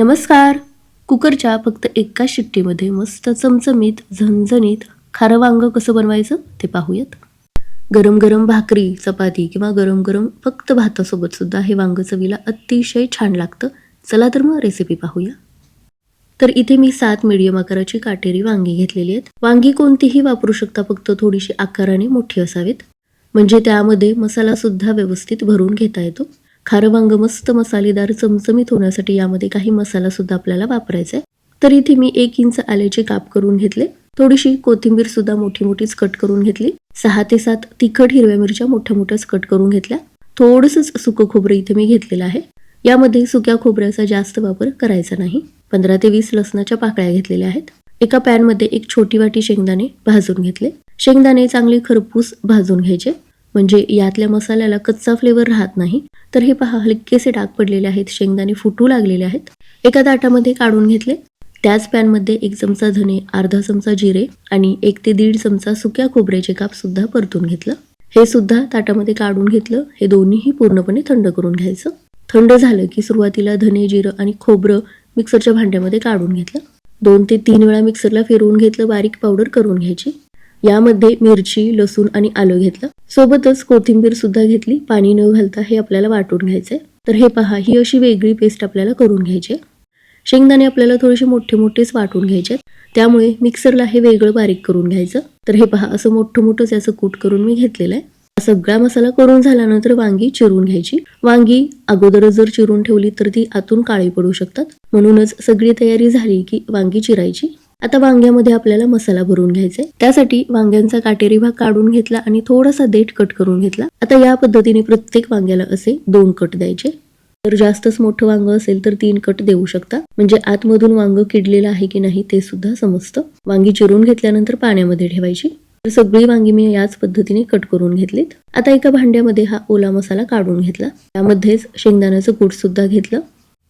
नमस्कार. कुकरच्या फक्त एका शिट्टीमध्ये मस्त चमचमीत झणझणीत खारं वांग कसं बनवायचं ते पाहूयात. गरम गरम भाकरी चपाती किंवा गरम गरम फक्त भातासोबत सुद्धा हे वांग चवीला अतिशय छान लागतं. चला तर मग रेसिपी पाहूया. तर इथे मी सात मीडियम आकाराची काटेरी वांगी घेतलेली आहेत. वांगी कोणतीही वापरू शकता फक्त थोडीशी आकाराने मोठी असावीत. म्हणजे त्यामध्ये मसाला सुद्धा व्यवस्थित भरून घेता येतो. खारवांग मस्त मसालेदार चमचमीत होण्यासाठी यामध्ये काही मसाला सुद्धा आपल्याला वापरायचा आहे. तर इथे मी एक इंच आल्याचे काप करून घेतले. थोडीशी कोथिंबीर सुद्धा मोठी मोठीच कट करून घेतली. सहा ते सात तिखट हिरव्या मिरच्या मोठ्या मोठ्याच कट करून घेतल्या. थोडंसंच सुकं खोबरं इथे मी घेतलेलं आहे. यामध्ये सुक्या खोबऱ्याचा जास्त वापर करायचा नाही. पंधरा ते वीस लसणाच्या पाकळ्या घेतलेल्या आहेत. एका पॅनमध्ये एक छोटी वाटी शेंगदाणे भाजून घेतले. शेंगदाणे चांगले खरपूस भाजून घ्यायचे. म्हणजे यातल्या मसाल्याला कच्चा फ्लेवर राहत नाही. तर हे पहा हलकेसे डाग पडलेले आहेत शेंगदाणे फुटू लागलेले आहेत. एका ताटामध्ये काढून घेतले. त्याच पॅनमध्ये एक चमचा धने अर्धा चमचा जिरे आणि एक ते दीड चमचा सुक्या खोबऱ्याचे काप सुद्धा परतून घेतलं. हे सुद्धा ताटामध्ये काढून घेतलं. हे दोन्हीही पूर्णपणे थंड करून घ्यायचं. थंड झालं की सुरुवातीला धने जिरं आणि खोबरं मिक्सरच्या भांड्यामध्ये काढून घेतलं. दोन ते तीन वेळा मिक्सरला फिरवून घेतलं बारीक पावडर करून घ्यायची. यामध्ये मिरची लसूण आणि आलं घेतलं. सोबतच कोथिंबीर सुद्धा घेतली. पाणी न घालता हे आपल्याला वाटून घ्यायचंय. तर हे पहा ही अशी वेगळी पेस्ट आपल्याला करून घ्यायची शेंगदाणे आपल्याला थोडेसे मोठे मोठेच वाटून घ्यायचे त्यामुळे मिक्सरला हे वेगळं बारीक करून घ्यायचं. तर हे पहा असं मोठं मोठंच याचं कूट करून मी घेतलेलं आहे. सगळा मसाला करून झाल्यानंतर वांगी चिरून घ्यायची. वांगी अगोदर जर चिरून ठेवली तर ती आतून काळी पडू शकतात. म्हणूनच सगळी तयारी झाली की वांगी चिरायची. आता वांग्यामध्ये आपल्याला मसाला भरून घ्यायचा आहे त्यासाठी वांग्यांचा काटेरी भाग काढून घेतला आणि थोडासा देठ कट करून घेतला. आता या पद्धतीने प्रत्येक वांग्याला असे दोन कट द्यायचे. जर जास्तच मोठं वांग असेल तर तीन कट देऊ शकता. म्हणजे आतमधून वांग किडलेलं आहे की नाही ते सुद्धा समजतं. वांगी चिरून घेतल्यानंतर पाण्यामध्ये ठेवायची. तर सगळी वांगी मी याच पद्धतीने कट करून घेतलीत. आता एका भांड्यामध्ये हा ओला मसाला काढून घेतला. त्यामध्येच शेंगदाण्याचं कूट सुद्धा घेतलं.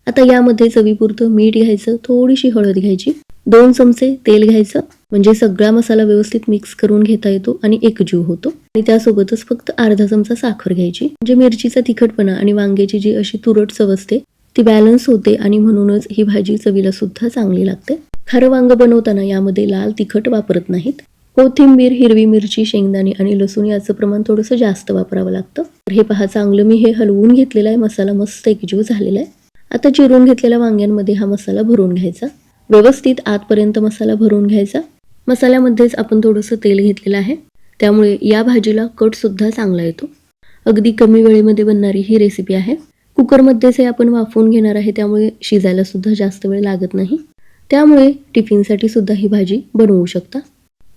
आता यामध्ये चवीपुरतं मीठ घ्यायचं थोडीशी हळद घ्यायची दोन चमचे तेल घ्यायचं म्हणजे सगळा मसाला व्यवस्थित मिक्स करून घेता येतो आणि एकजीव होतो. आणि त्यासोबतच फक्त अर्धा चमचा साखर घ्यायची म्हणजे मिरचीचा तिखटपणा आणि वांग्याची जी अशी तुरट चव असते ती बॅलन्स होते आणि म्हणूनच ही भाजी चवीला सुद्धा चांगली लागते. खरं वांग बनवताना यामध्ये लाल तिखट वापरत नाहीत. कोथिंबीर हिरवी मिरची शेंगदाणे आणि लसूण याचं प्रमाण थोडंसं जास्त वापरावं लागतं. तर हे पहा चांगलं मी हे हलवून घेतलेलं आहे मसाला मस्त एकजीव झालेला आहे. आता चिरून घेतलेल्या वांग्यांमध्ये हा मसाला भरून घ्यायचा. व्यवस्थित आतपर्यंत मसाला भरून घ्यायचा. मसाल्यामध्येच आपण थोडंसं तेल घेतलेलं आहे. त्यामुळे या भाजीला कट सुद्धा चांगला येतो. अगदी कमी वेळेमध्ये बनणारी ही रेसिपी आहे. कुकरमध्येच हे आपण वाफवून घेणार आहे त्यामुळे शिजायला सुद्धा जास्त वेळ लागत नाही. त्यामुळे टिफिनसाठी सुद्धा ही भाजी बनवू शकता.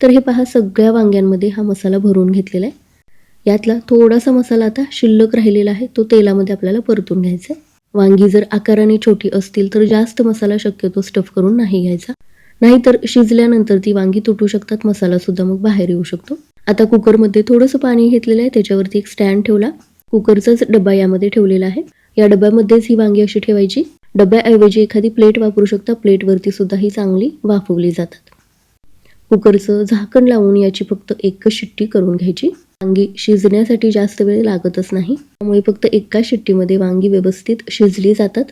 तर हे पहा सगळ्या वांग्यांमध्ये हा मसाला भरून घेतलेला आहे. यातला थोडासा मसाला आता शिल्लक राहिलेला आहे तो तेलामध्ये आपल्याला परतून घ्यायचा आहे. वांगी जर आकाराने छोटी असतील तर जास्त मसाला शक्यतो स्टफ करून नाही घ्यायचा. नाहीतर शिजल्यानंतर ती वांगी तुटू शकतात मसाला सुद्धा मग बाहेर येऊ शकतो. आता कुकरमध्ये थोडंसं पाणी घेतलेलं आहे त्याच्यावरती एक स्टँड ठेवला. कुकरचाच डब्बा यामध्ये ठेवलेला आहे. या डब्यामध्येच ही वांगी अशी ठेवायची. डब्याऐवजी एखादी प्लेट वापरू शकता प्लेटवरती सुद्धा ही चांगली वाफवली जातात. कुकरचं झाकण लावून याची फक्त एकच शिट्टी करून घ्यायची. वांगी शिजण्यासाठी जास्त वेळ लागतच नाही. त्यामुळे फक्त एका शिट्टीमध्ये वांगी व्यवस्थित शिजली जातात.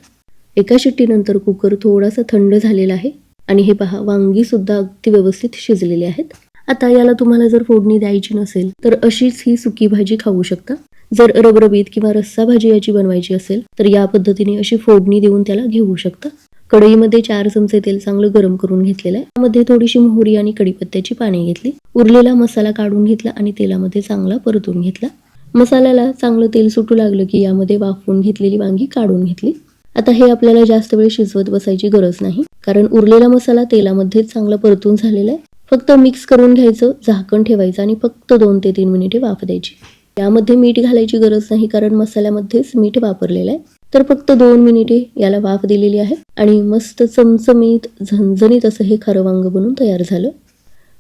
एका शिट्टीनंतर कुकर थोडासा थंड झालेला आहे. आणि हे पहा वांगी सुद्धा अगदी व्यवस्थित शिजलेली आहेत. आता याला तुम्हाला जर फोडणी द्यायची नसेल तर अशीच ही सुकी भाजी खाऊ शकता. जर रबरबीत किंवा रस्सा भाजी याची बनवायची असेल तर या पद्धतीने अशी फोडणी देऊन त्याला घेऊ शकता. कढईमध्ये चार चमचे तेल चांगलं गरम करून घेतलेलं आहे. त्यामध्ये थोडीशी मोहरी आणि कढीपत्त्याची पाने घेतली. उरलेला मसाला काढून घेतला आणि तेलामध्ये चांगला परतून घेतला. मसाल्याला चांगलं तेल सुटू लागलं की यामध्ये वाफवून घेतलेली वांगी काढून घेतली. आता हे आपल्याला जास्त वेळ शिजवत बसायची गरज नाही कारण उरलेला मसाला तेलामध्ये चांगला परतून झालेला आहे. फक्त मिक्स करून घ्यायचं झाकण ठेवायचं आणि फक्त दोन ते तीन मिनिटे वाफ द्यायची. यामध्ये मीठ घालायची गरज नाही कारण मसाल्यामध्येच मीठ वापरलेलं आहे. तर फक्त दोन मिनिटे याला वाफ दिलेली आहे आणि मस्त चमचमीत झणझणीत असं हे खरं वांग बनून तयार झालं.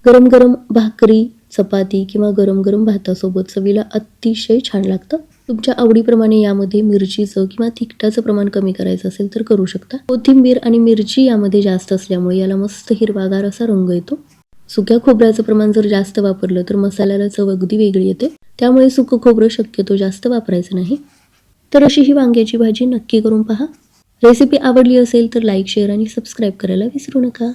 गरम गरम भाकरी चपाती किंवा गरम गरम भातासोबत चवीला अतिशय छान लागतं. तुमच्या आवडीप्रमाणे यामध्ये मिरचीचं किंवा तिखटाचं प्रमाण कमी करायचं असेल तर करू शकता. कोथिंबीर आणि मिरची यामध्ये जास्त असल्यामुळे याला मस्त हिरवागार असा रंग येतो. सुक्या खोबऱ्याचं प्रमाण जर जास्त वापरलं तर मसाल्याला चव अगदी वेगळी येते. त्यामुळे सुकं खोबरं शक्यतो जास्त वापरायचं नाही. तर अशी ही वांग्याची भाजी नक्की करून पहा. रेसिपी आवडली असेल तर लाईक शेअर आणि सबस्क्राईब करायला विसरू नका.